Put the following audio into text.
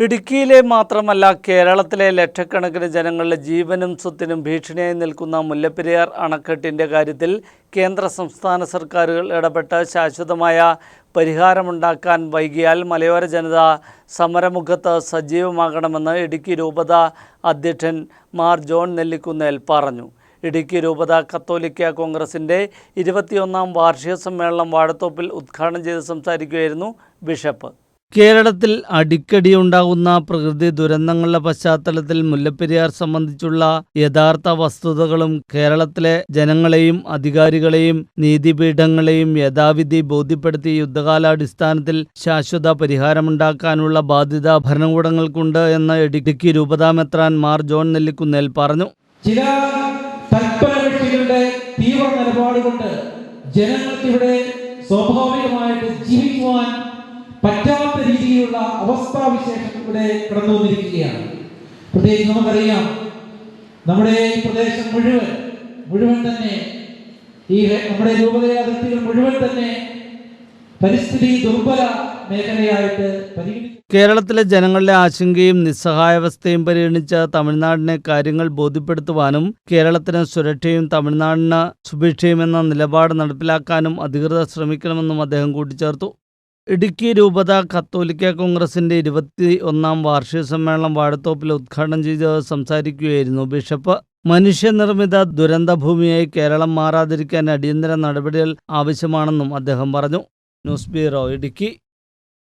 ഇടുക്കിയിലെ മാത്രമല്ല കേരളത്തിലെ ലക്ഷക്കണക്കിന് ജനങ്ങളുടെ ജീവനും സ്വത്തിനും ഭീഷണിയായി നിൽക്കുന്ന മുല്ലപ്പെരിയാർ അണക്കെട്ടിന്റെ കാര്യത്തിൽ കേന്ദ്ര സംസ്ഥാന സർക്കാരുകൾ ഇടപെട്ട് ശാശ്വതമായ പരിഹാരമുണ്ടാക്കാൻ വൈകിയാൽ മലയോര ജനത സമരമുഖത്ത് സജീവമാകണമെന്ന് ഇടുക്കി രൂപത അധ്യക്ഷൻ മാർ ജോൺ നെല്ലിക്കുന്നേൽ പറഞ്ഞു. ഇടുക്കി രൂപത കത്തോലിക്ക കോൺഗ്രസിന്റെ ഇരുപത്തിയൊന്നാം വാർഷിക സമ്മേളനം വാഴത്തോപ്പിൽ ഉദ്ഘാടനം ചെയ്ത് സംസാരിക്കുകയായിരുന്നു ബിഷപ്പ്. കേരളത്തിൽ അടിക്കടി ഉണ്ടാകുന്ന പ്രകൃതി ദുരന്തങ്ങളുടെ പശ്ചാത്തലത്തിൽ മുല്ലപ്പെരിയാർ സംബന്ധിച്ചുള്ള യഥാർത്ഥ വസ്തുതകളും കേരളത്തിലെ ജനങ്ങളെയും അധികാരികളെയും നീതിപീഠങ്ങളെയും യഥാവിധി ബോധ്യപ്പെടുത്തി യുദ്ധകാലാടിസ്ഥാനത്തിൽ ശാശ്വത പരിഹാരമുണ്ടാക്കാനുള്ള ബാധ്യത ഭരണകൂടങ്ങൾക്കുണ്ട് എന്ന് ഇടുക്കി രൂപതാമെത്രാൻ മാർ ജോൺ നെല്ലിക്കുന്നേൽ പറഞ്ഞു. ചില തൽപര സ്വാഭാവികമായിട്ട് ജീവിക്കുവാൻ രീതിയിലുള്ള അവസ്ഥാവിശേഷം ഇവിടെ കടന്നു വന്നിരിക്കുകയാണ് പ്രത്യേകിച്ച് നമുക്കറിയാം നമ്മുടെ ഈ പ്രദേശം മുഴുവൻ മുഴുവൻ തന്നെ ഈ നമ്മുടെ രൂപതയ അതിർത്തികൾ മുഴുവൻ തന്നെ പരിസ്ഥിതി ദുർബല മേഖലയായിട്ട് പരിഗണിക്കും കേരളത്തിലെ ജനങ്ങളുടെ ആശങ്കയും നിസ്സഹായാവസ്ഥയും പരിഗണിച്ച തമിഴ്നാടിനെ കാര്യങ്ങൾ ബോധ്യപ്പെടുത്തുവാനും കേരളത്തിന് സുരക്ഷയും തമിഴ്നാടിന് സുഭിക്ഷയും എന്ന നിലപാട് നടപ്പിലാക്കാനും അധികൃതർ ശ്രമിക്കണമെന്നും അദ്ദേഹം കൂട്ടിച്ചേർത്തു. ഇടുക്കി രൂപത കത്തോലിക്ക കോൺഗ്രസിന്റെ ഇരുപത്തി ഒന്നാം വാർഷിക സമ്മേളനം വാഴത്തോപ്പിൽ ഉദ്ഘാടനം ചെയ്ത് സംസാരിക്കുകയായിരുന്നു. ബിഷപ്പ് മനുഷ്യനിർമ്മിത ദുരന്തഭൂമിയായി കേരളം മാറാതിരിക്കാൻ അടിയന്തര നടപടികൾ ആവശ്യമാണെന്നും അദ്ദേഹം പറഞ്ഞു. News bureau Idukki.